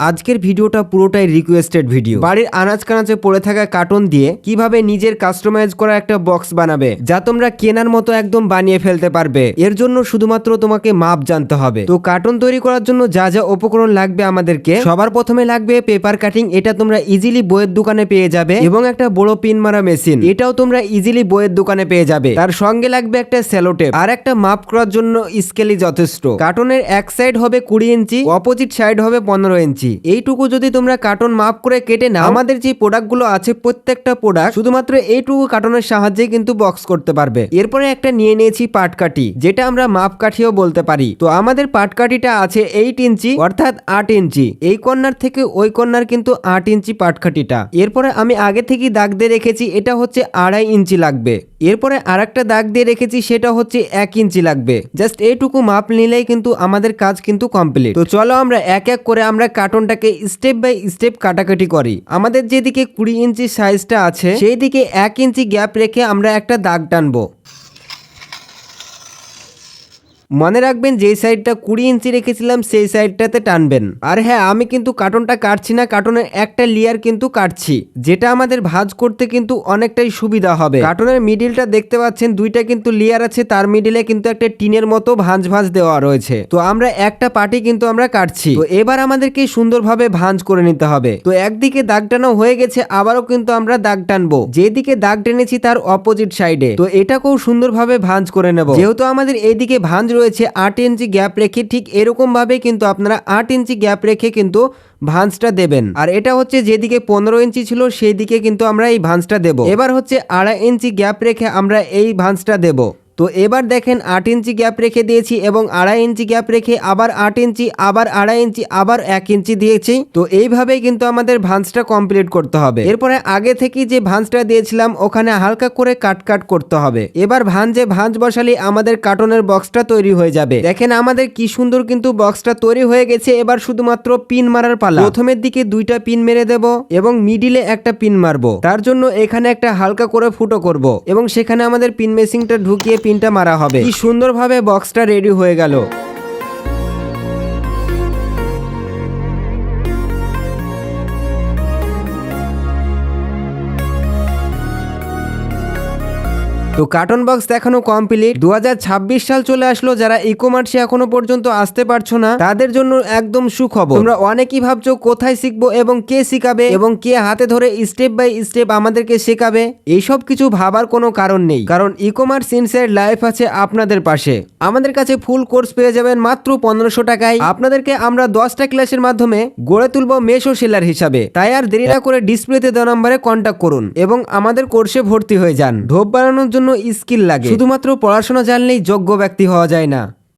আজকের ভিডিওটা পুরোটাই রিকোয়েস্টেড ভিডিও বাড়ির আনাজ কানাচে পড়ে থাকা কার্টন দিয়ে কীভাবে নিজের কাস্টমাইজ করা একটা বক্স বানাবে, যা তোমরা কেনার মতো একদম বানিয়ে ফেলতে পারবে। এর জন্য শুধুমাত্র তোমাকে মাপ জানতে হবে। তো কার্টন তৈরি করার জন্য যা যা উপকরণ লাগবে আমাদেরকে, সবার প্রথমে লাগবে পেপার কাটিং এটা তোমরা ইজিলি বইয়ের দোকানে পেয়ে যাবে, এবং একটা বড় পিন মারা মেশিন এটাও তোমরা ইজিলি বইয়ের দোকানে পেয়ে যাবে। তার সঙ্গে লাগবে একটা সেলোটেপ আর একটা মাপ করার জন্য স্কেলই যথেষ্ট। কার্টনের এক সাইড হবে কুড়ি ইঞ্চি অপোজিট সাইড হবে পনেরো ইঞ্চি। এইটুকু যদি তোমরা কার্টন মাপ করে কেটে নাও, আমাদের যে প্রোডাক্টগুলো আছে, প্রত্যেকটা প্রোডাক্ট শুধুমাত্র এইটুকু কার্টনের সাহায্যে কিন্তু বক্স করতে পারবে। এরপরে একটা নিয়ে নিয়েছি পাটকাঠি যেটা আমরা মাপ কাঠিও বলতে পারি। তো আমাদের পাটকাঠিটা আছে এইট ইঞ্চি, অর্থাৎ আট ইঞ্চি। এই কর্নার থেকে ওই কর্নার কিন্তু আট ইঞ্চি পাটকাঠিটা এরপরে আমি আগে থেকেই দাগ দিয়ে রেখেছি, এটা হচ্ছে আড়াই ইঞ্চি লাগবে। এরপরে আর একটা দাগ দিয়ে রেখেছি, সেটা হচ্ছে এক ইঞ্চি লাগবে। জাস্ট এইটুকু মাপ নিলেই কিন্তু আমাদের কাজ কিন্তু কমপ্লিট। তো চলো আমরা এক এক করে আমরা কার্টনটাকে স্টেপ বাই স্টেপ কাটাকাটি করি। আমাদের যেদিকে কুড়ি ইঞ্চি সাইজটা আছে সেই দিকে এক ইঞ্চি গ্যাপ রেখে আমরা একটা দাগ টানবো। মনে রাখবেন যেই সাইডটা কুড়ি ইঞ্চি রেখেছিলাম, সেই সাইডটাতে টানবেন। আর হ্যাঁ আমি কিন্তু কার্টনটা কাটছি না কার্টনের একটা লেয়ার কিন্তু কাটছি, যেটা আমাদের ভাঁজ করতে কিন্তু অনেকটাই সুবিধা হবে। কার্টনের মিডিলটা দেখতে পাচ্ছেন, দুইটা কিন্তু লেয়ার আছে, তার মিডিলে কিন্তু একটা টিনের মতো ভাঁজ ভাঁজ দেওয়া রয়েছে। তো আমরা একটা পার্টি কিন্তু আমরা কাটছি। তো এবার আমাদেরকে সুন্দরভাবে ভাঁজ করে নিতে হবে। তো একদিকে দাগ টানো হয়ে গেছে, আবারও কিন্তু আমরা দাগ টানবো। যেদিকে দাগ টেনেছি, তার অপোজিট সাইডে তো এটাকেও সুন্দরভাবে ভাঁজ করে নেব। যেহেতু আমাদের এইদিকে ভাঁজ রয়েছে আট ইঞ্চি গ্যাপ রেখে, ঠিক এরকমভাবেই কিন্তু আপনারা আট ইঞ্চি গ্যাপ রেখে কিন্তু ভান্সটা দেবেন। আর এটা হচ্ছে যেদিকে পনেরো ইঞ্চি ছিল সেই দিকে কিন্তু আমরা এই ভান্সটা দেব। এবার হচ্ছে আড়াই ইঞ্চি গ্যাপ রেখে আমরা এই ভান্সটা দেব। তো এবার দেখেন আট ইঞ্চি গ্যাপ রেখে দিয়েছি এবং আড়াই ইঞ্চি গ্যাপ রেখে আবার আট ইঞ্চি, আবার আড়াই ইঞ্চি, আবার এক ইঞ্চি দিয়েছি। তো এইভাবেই কিন্তু আমাদের ভাঁজটা কমপ্লিট করতে হবে। এরপরে আগে থেকে যে ভাঁজটা দিয়েছিলাম, ওখানে হালকা করে কাট কাট করতে হবে। এবার ভাঁজে ভাঁজ বসালে আমাদের কার্টনের বক্সটা তৈরি হয়ে যাবে। দেখেন আমাদের কি সুন্দর কিন্তু বক্সটা তৈরি হয়ে গেছে। এবার শুধুমাত্র পিন মারার পালা। প্রথমের দিকে দুইটা পিন মেরে দেব এবং মিডিলে একটা পিন মারবো। তার জন্য এখানে একটা হালকা করে ফুটো করব এবং সেখানে আমাদের পিন মেশিনটা ঢুকিয়ে পিনটা মারা হবে। কি সুন্দরভাবে বক্সটা রেডি হয়ে গেল। তো কার্টন বক্স দেখানো কমপ্লিট দু হাজার ছাব্বিশ সাল চলে আসলো, যারা ই কমার্সে এখনও পর্যন্ত আসতে পারছ না, তাদের জন্য একদম সুখবর। তোমরা অনেকেই ভাবছ কোথায় শিখব এবং কে শিখাবে এবং কে হাতে ধরে স্টেপ বাই স্টেপ আমাদেরকে শেখাবে, এইসব কিছু ভাবার কোনো কারণ নেই। কারণ ই কমার্স ইনসাইড লাইফ আছে আপনাদের পাশে। আমাদের কাছে ফুল কোর্স পেয়ে যাবেন মাত্র পনেরোশো টাকায়। আপনাদেরকে আমরা দশটা ক্লাসের মাধ্যমে গড়ে তুলবো মেশো সেলার হিসাবে। তাই আর দেরি না করে ডিসপ্লেতে দেওয়া নম্বরে কন্ট্যাক্ট করুন এবং আমাদের কোর্সে ভর্তি হয়ে যান। ঢোপ বানানোর জন্য স্কিল লাগে। শুধুমাত্র পড়াশোনা জানলেই যোগ্য ব্যক্তি হওয়া যায় না।